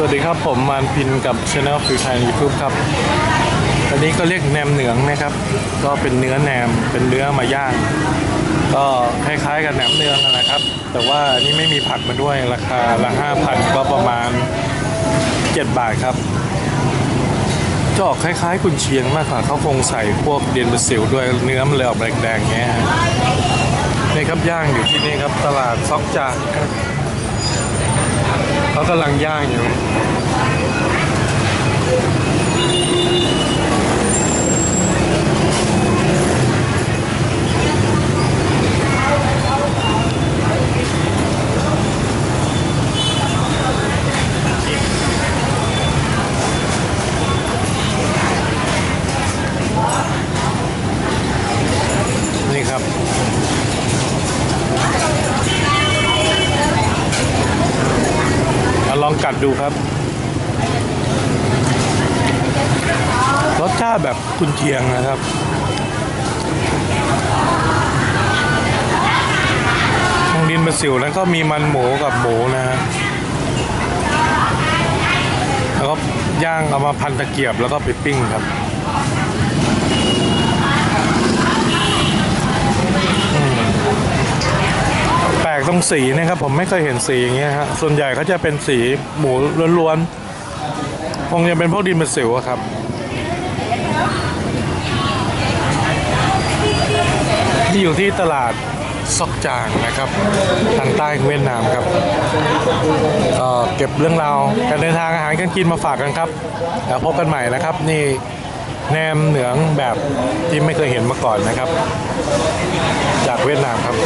สวัสดีครับผมมานพินกับช anel ฟิวไทยยูทูบครับ อันนี้ก็เรียกแหนมเหนืองนะครับ ก็เป็นเนื้อแหนมเป็นเนื้อมาย่าง ก็คล้ายๆกับแหนมเนืองนะครับ แต่ว่าอันนี้ไม่มีผักมาด้วยราคาละ5,000ก็ประมาณ7บาทครับจะออกคล้ายๆกุนเชียงมากกว่าเขาคงใส่พวกเดียนเบอร์ซิลด้วยเนื้อมันเลยออกแดงๆเงี้ยฮะนี่ครับย่างอยู่ที่นี่ครับตลาดซอกจา เขากำลังย่างอยู่ องกัดดูครับ รสชาติแบบกุนเชียงนะครับ ทางดินบราซิลนั้นก็มีมันหมูกับหมูนะฮะแล้วก็ย่างเอามาพันตะเกียบแล้วก็ไปปิ้งครับ แปลก ตรงสีนะครับผมไม่เคยเห็นสีอย่างเงี้ยฮะส่วนใหญ่เขาจะเป็นสีหมูล้วนๆคงจะเป็นพวกดินเป็นสิวครับที่อยู่ที่ตลาดซอกจางนะครับทางใต้เวียดนามครับก็เก็บเรื่องราวการเดินทางอาหารการกินมาฝากกันครับแล้วพบกันใหม่นะครับ นี่แหนมเหนืองแบบที่ไม่เคยเห็นมาก่อนนะครับ จากเวียดนามครับ